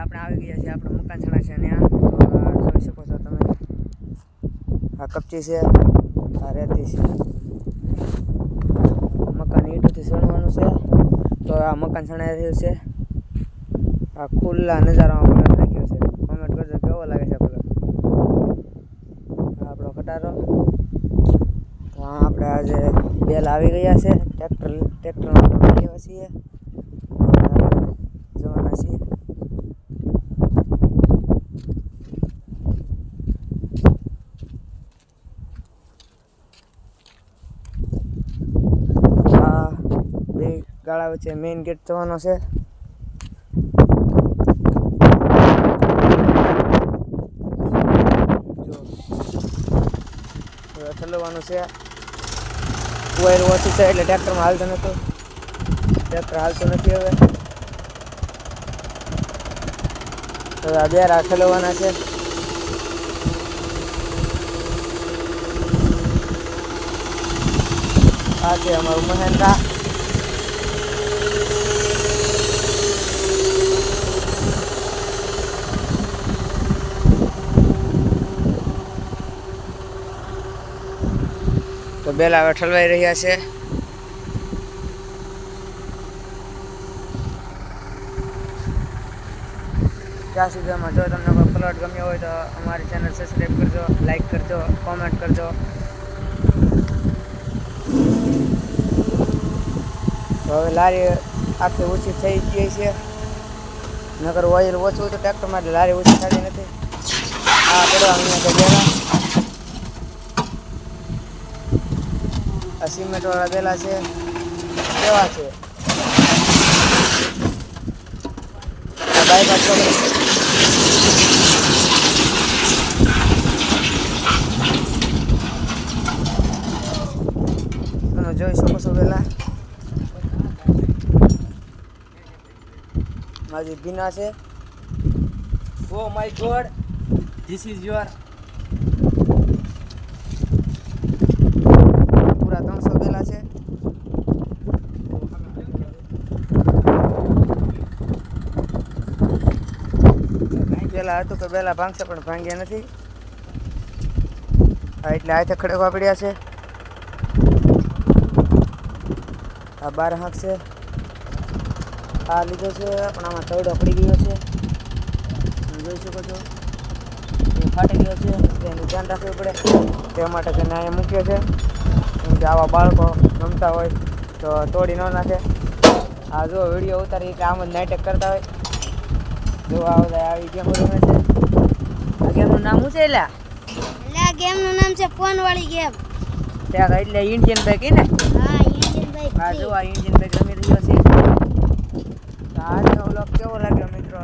આપણે આવી ગયા છીએ, આપણે મકાન છણા છે તો આ જોઈ શકો છો તમે. આ કપચી છે, આ રેતી છે. મકાન ઈંટોથી સણવાનું છે. તો આ મકાન સણાઈ રહ્યું છે. આ ખુલ્લા નજારામાં પલટ રાખ્યો છે. કોમેન્ટ કરજો કેવો લાગે છે પલટ આપણો ખટારો. તો આપણે આજે બેલ આવી ગયા છે. ટ્રેક્ટર, ટ્રેક્ટરમાં છીએ તો આપણે જવાના છીએ આ ગાળા વચ્ચે મેઇન ગેટ થવાનો છે. ઠલવવાનું છે. વાયર ઓછું છે એટલે ટ્રેક્ટરમાં હાલતો નહોતો ટ્રેક્ટર હાલતું નથી હવે. હવે આ બે રાખલવાના છે. આ છે અમારું મહેન્દ્રા. તો બેલા હવે ઠલવાઈ રહ્યા છે. ત્યાં સુધીમાં જો તમને કોઈ પ્લોટ ગમ્યો હોય તો અમારી ચેનલ સબસ્ક્રાઈબ કરજો લાઈક કરજો કોમેન્ટ કરજો. તો હવે લારી આખી ઓછી થઈ ગઈ છે. નગર ઓઇલ ઓછું તો ટ્રેક્ટરમાં લારી ઓછી થતી નથી. આ પડવા અહીંયા તો આ સિમેન્ટ વાળા છે. કેવા છે? આ બાયપાસ તમે જોઈ શકો છો પેલા હજી ભીના છે. ઓ my god this is your પૂરા ત્રણસો બેલા છે પેલા હતું કે બેલા ભાંગશે, પણ ભાંગ્યા નથી. હા, એટલે હાથે ખડકવા પડ્યા છે. આ બાર હાંક છે. આ લીધો છે, પણ આમાં તવડો પડી ગયો છે. જોઈ શકો છો. એ ફાટી ગયો છે તેનું ધ્યાન રાખવું પડે. તે માટે તેને અહીંયા મૂક્યો છે. કેમ કે આવા બાળકો રમતા હોય તો તોડી ન નાખે. આ જો વીડિયો ઉતારી એટલે આમ જ નાટક કરતા હોય. જો આ બધા આવી ગેમો રમે છે. આ ગેમનું નામ શું છે એટલે એટલે આ ગેમનું નામ છે ફોન વાળી ગેમ ત્યાં એટલે ઇન્ડિયન બાઇક ને? હા ઇન્ડિયન બાઈક જો આ ઇન્ડિયન બાઇક રમી રહ્યો છે. આજનો વ્લોગ કેવો લાગ્યો મિત્રો?